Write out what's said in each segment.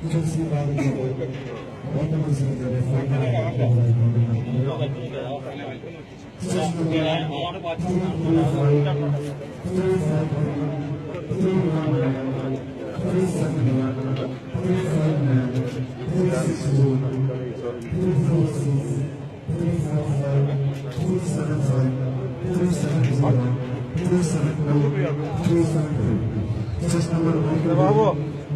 ಕಿಚನ್ಸಿ ಭಾಗದಲ್ಲಿ ಒಂದು ಮನಸ್ಸಿನಿಂದ Bravo.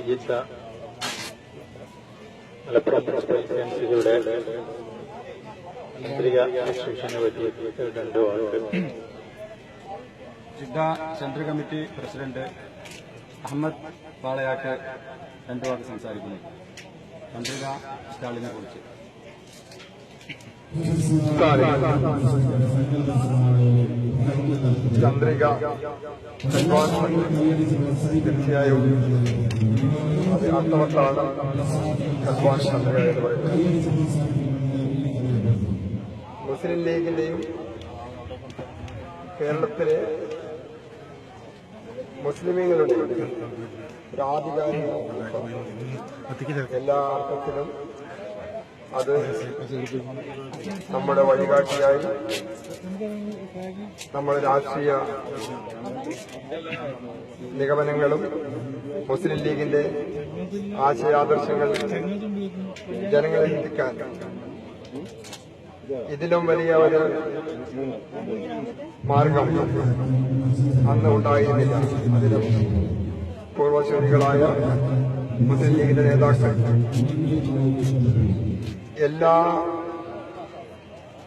വിജിത്ത മലപ്പുറം പ്രസിഡൻസിയുടെ ചന്ദ്രിക എക്സിബിഷനെ പറ്റി രണ്ടു വാക്ക് Jeddah central committee president Ahammed Palayat രണ്ടു വാക്ക് സംസാരിക്കുന്നു. ചന്ദ്രിക സ്റ്റാളിനെ കുറിച്ച്. ചന്ദ്രിക മുസ്ലിം ലീഗിന്റെയും കേരളത്തിലെ മുസ്ലിമീങ്ങളുടെ ഒരു ആധികാരിക എല്ലാ അർത്ഥത്തിലും അത് നമ്മുടെ വഴികാട്ടിയായി. നമ്മുടെ രാഷ്ട്രീയ നിഗമനങ്ങളും മുസ്ലിം ലീഗിന്റെ ആശയാദർശങ്ങൾ ജനങ്ങളെ എത്തിക്കാൻ ഇതിലും വലിയ ഒരു മാർഗം അന്ന് ഉണ്ടായിരുന്നില്ല. അതിലും പൂർവശൂരികളായ മുസ്ലിം ലീഗിന്റെ നേതാക്കൾ എല്ലാ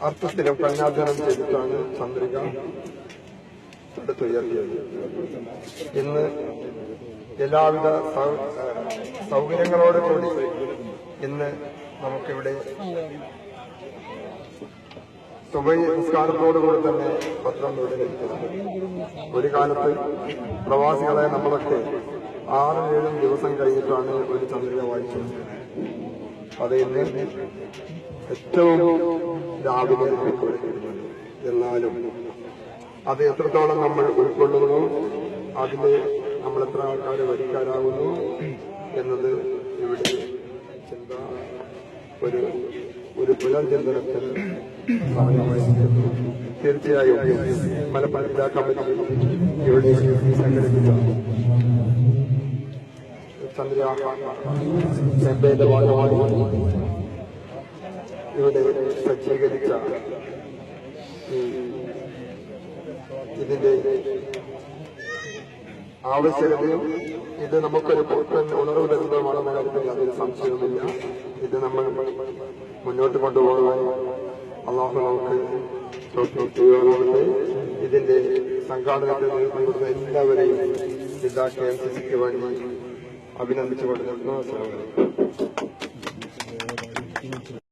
അർത്ഥത്തിലും കഠിനാധ്വാനം ചെയ്തിട്ടാണ് ചന്ദ്രിക എടുത്തുയർത്തിയത് ഇന്ന് എല്ലാവിധ സൗകര്യങ്ങളോട് സൗകര്യങ്ങളോടുകൂടി ഇന്ന് നമുക്കിവിടെ സുബൈ സംസ്കാരത്തോടുകൂടി തന്നെ പത്രം തുടങ്ങിയിരിക്കുന്നത് ഒരു കാലത്ത് പ്രവാസികളെ നമ്മളൊക്കെ ആറും ഏഴും ദിവസം കഴിഞ്ഞിട്ടാണ് ഒരു ചന്ദ്രിക വായിച്ചത്. അത് ഇന്ന് ഏറ്റവും രാവിലെ. എന്നാലും അത് എത്രത്തോളം നമ്മൾ ഉൾക്കൊള്ളുന്നു അതിൽ നമ്മൾ എത്ര ആൾക്കാരെ വരിക്കാരാകുന്നു എന്നത് ഇവിടെ ചിന്ത ഒരു ഒരു പുനർചിന്തനത്തിൽ തീർച്ചയായും മലപ്പുറം ജില്ലാ കമ്മിറ്റി ഇവിടെ ചന്ദ്രയാന്റെ ഭാഗമായി ഇവിടെ സജ്ജീകരിച്ച ഇതിന്റെ ആവശ്യകതയും ഇത് നമുക്കൊരു പുറത്തൻ ഉണർവ് തരുന്നതുമാണെന്ന കാര്യത്തിൽ അതിൽ സംശയവുമില്ല. ഇത് നമ്മൾ മുന്നോട്ട് കൊണ്ടുപോകാൻ അള്ളാഹു നമുക്ക് തോഫീക്ക് ചെയ്യുവാനാകട്ടെ ഇതിന്റെ സംഘാടനത്തിൽ എല്ലാവരെയും ജില്ലാ കെ വേണ്ടി അഭിനന്ദിച്ചുകൊണ്ട് നിർത്തുന്നു അലൈക്കും